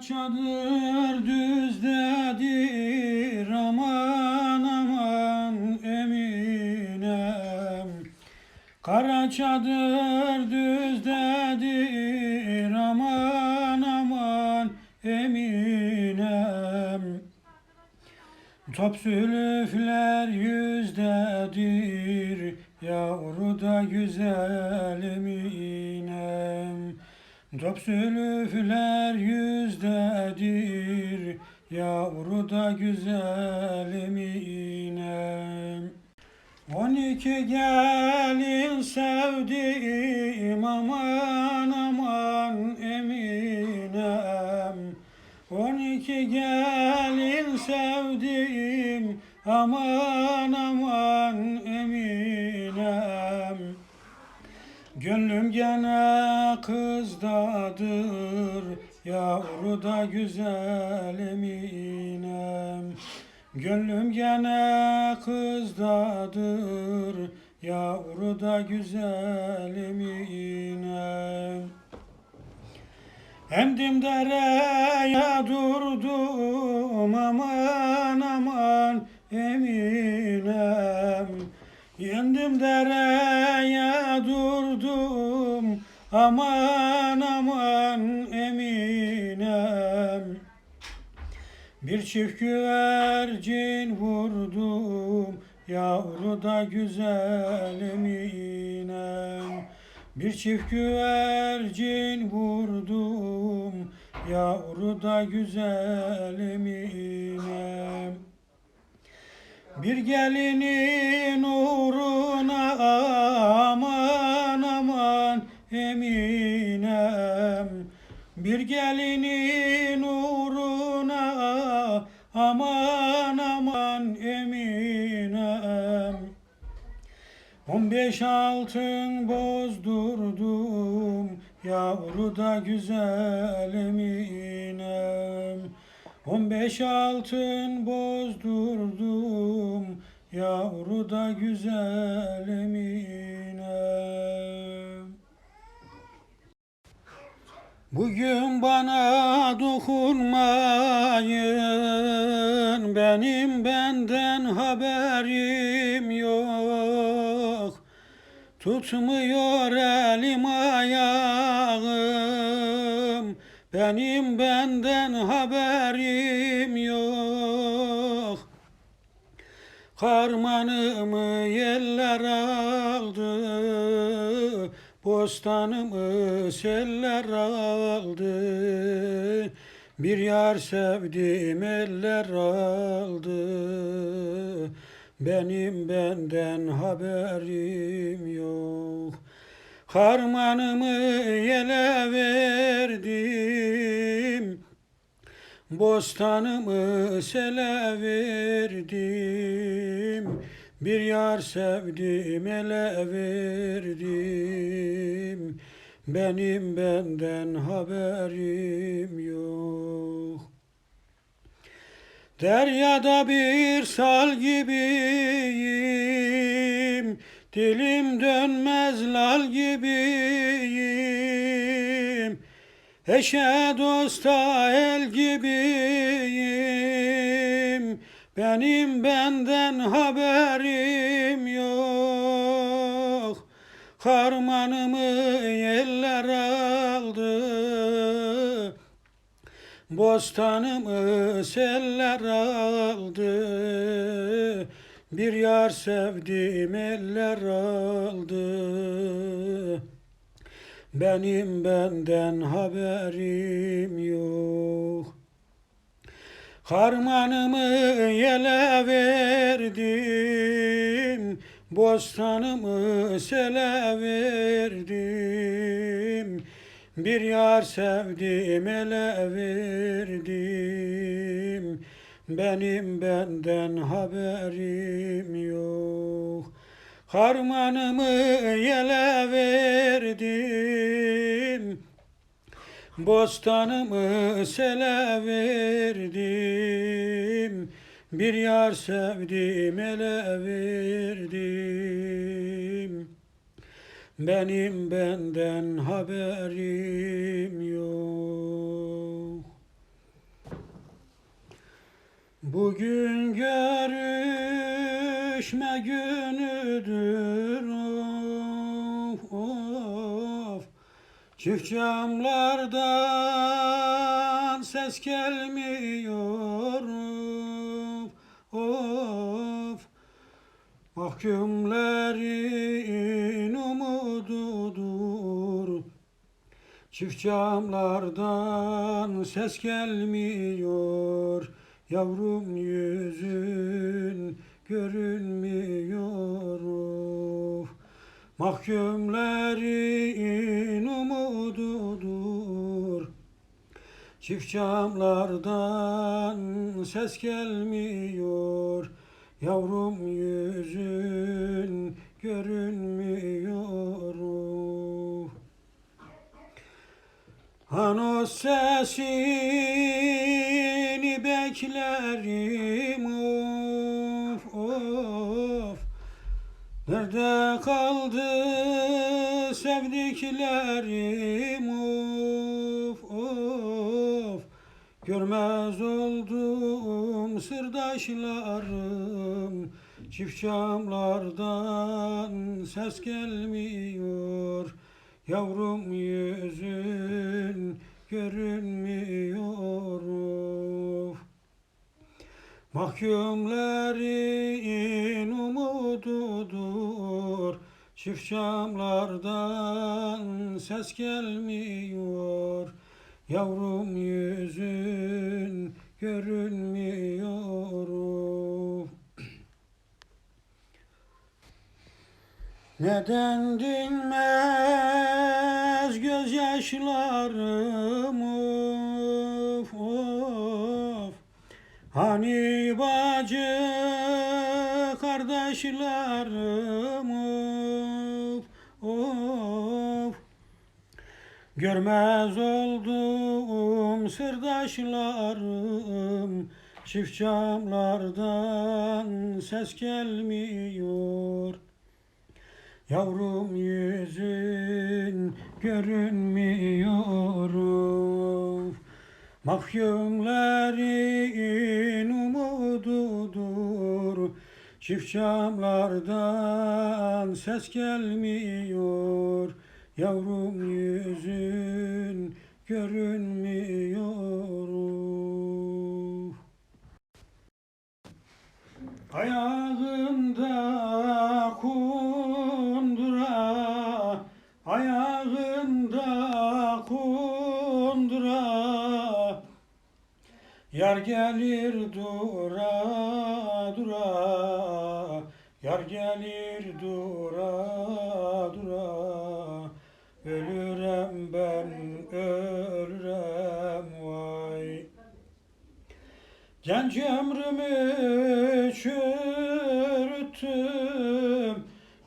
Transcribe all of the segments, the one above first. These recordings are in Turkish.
çadır düzdedir. Aman aman Eminem Kara çadır düzdedir. Aman aman Eminem Top sülüfler yüzdedir. Yavru da güzel eminem Top sülüfler yüzdedir Yavru da güzel eminem On iki gelin sevdim aman aman eminem. On iki gelin sevdim aman aman eminem. Gönlüm gene kızdadır Yavru da güzel eminem Gönlüm gene kızdadır. Yavru da güzel eminem Emdim dereye durdum aman aman eminem. Yendim dereye durdum aman aman eminem. Bir çift güvercin vurdum yavru da güzel eminem. Bir çift güvercin vurdum Yavru da güzel eminem. Bir gelinin uğruna eminem. Bir gelinin uğruna aman aman eminem. On beş altın bozdurdum Yavru da güzel eminem. On beş altın bozdurdum Yavru da güzel eminem Bugün bana dokunmayın Benim benden haberim yok. Tutmuyor elim ayağım Benim benden haberim yok. Karmanımı yeller aldı Bostanımı seller aldı Bir yar sevdim eller aldı. Benim benden haberim yok. Harmanımı yele verdim Bostanımı sele verdim Bir yar sevdim ele verdim. Benim benden haberim yok. Deryada bir sal gibiyim. Dilim dönmez lal gibiyim. Eşe dosta el gibiyim Benim benden haberim yok. Harmanımı yeller aldı. Bostanımı seller aldı. Bir yar sevdim eller aldı. Benim benden haberim yok Harmanımı yele verdim Bostanımı sele verdim. Bir yar sevdim ele verdim. Benim benden haberim yok. Harmanımı yele verdim Bostanımı sele verdim, bir yar sevdim ele verdim. Benim benden haberim yok. Bugün görüşme günüdür Çift camlardan ses gelmiyor. Of Mahkumlerin umududur. Çift camlardan ses gelmiyor. Yavrum yüzün görünmüyor. Of. Mahkumlerin umududur Çift camlardan ses gelmiyor. Yavrum yüzün görünmüyor. Ano sesini beklerim of of. Nerede kaldı sevdiklerim of Görmez oldum sırdaşlarım Çift camlardan ses gelmiyor Yavrum yüzün görünmüyor of. Umududur Çift camlardan ses gelmiyor Yavrum yüzün görünmüyor. Neden dinmez gözyaşlarım? Of of. Hani bacı kardeşlerim? Of of Görmez oldum sırdaşlarım Çift camlardan ses gelmiyor Yavrum yüzün görünmüyor of. Mahkumlerin umududur Çift camlardan ses gelmiyor Yavrum yüzün görünmüyor. Ayağında kundura, ayağında kundura Yar gelir dura dura Yar gelir Ölürem ben ölürem vay. Genç ömrümü çürüttüm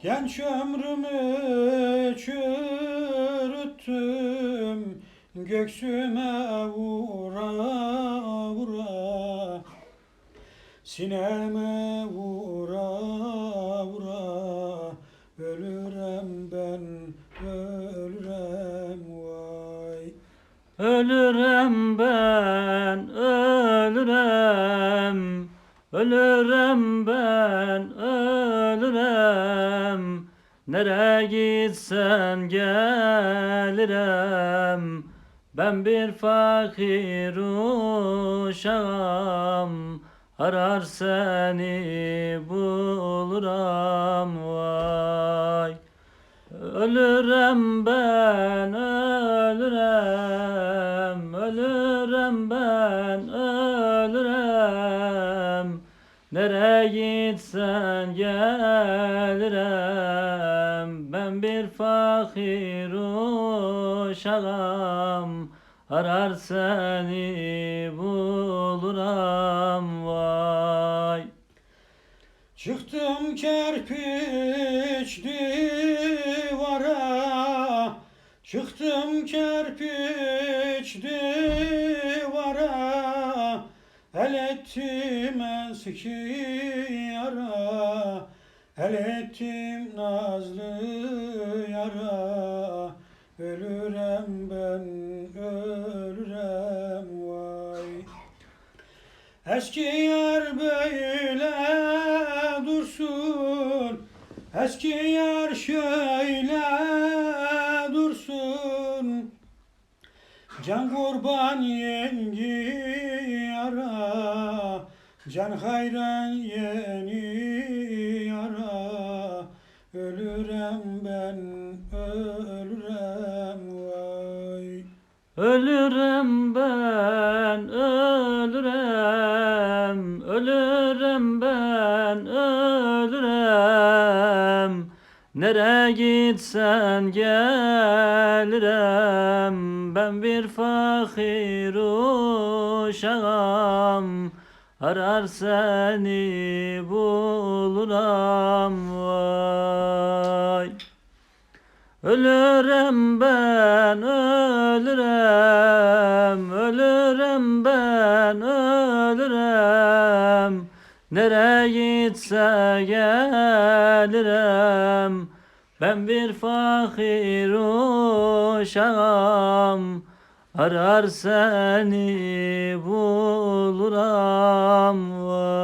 Genç ömrümü çürüttüm Göksüme vura vura Sineme vura Ölürem ben, ölürem, ölürem ben, ölürem. Nereye gitsen gelirim. Ben bir fakir uşağım, arar seni buluram vay. Ölürem ben, ölürem, ölürem ben, ölürem. Nereye gitsen gelirim. Ben bir fakir uşağım, arar seni buluram vay. Çıktım kerpiç divara Çıktım kerpiç divara El ettim eski yara El ettim nazlı yara. Ölürem ben ölürem vay. Eski yar böyle dursun Eski yar şöyle dursun Can kurban yengi yara Can hayran yeni yara. Ölürem ben ölürem vay. Ölürüm ben, ölürüm, ölürüm ben, ölürüm. Nereye gitsen gelirim, ben bir fakir uşağım. Arar seni buluram vay. Ölürüm ben, ölürüm, ölürüm ben, ölürüm. Nereye gitse gelirim, ben bir fakir uşağım. Arar seni buluram vay.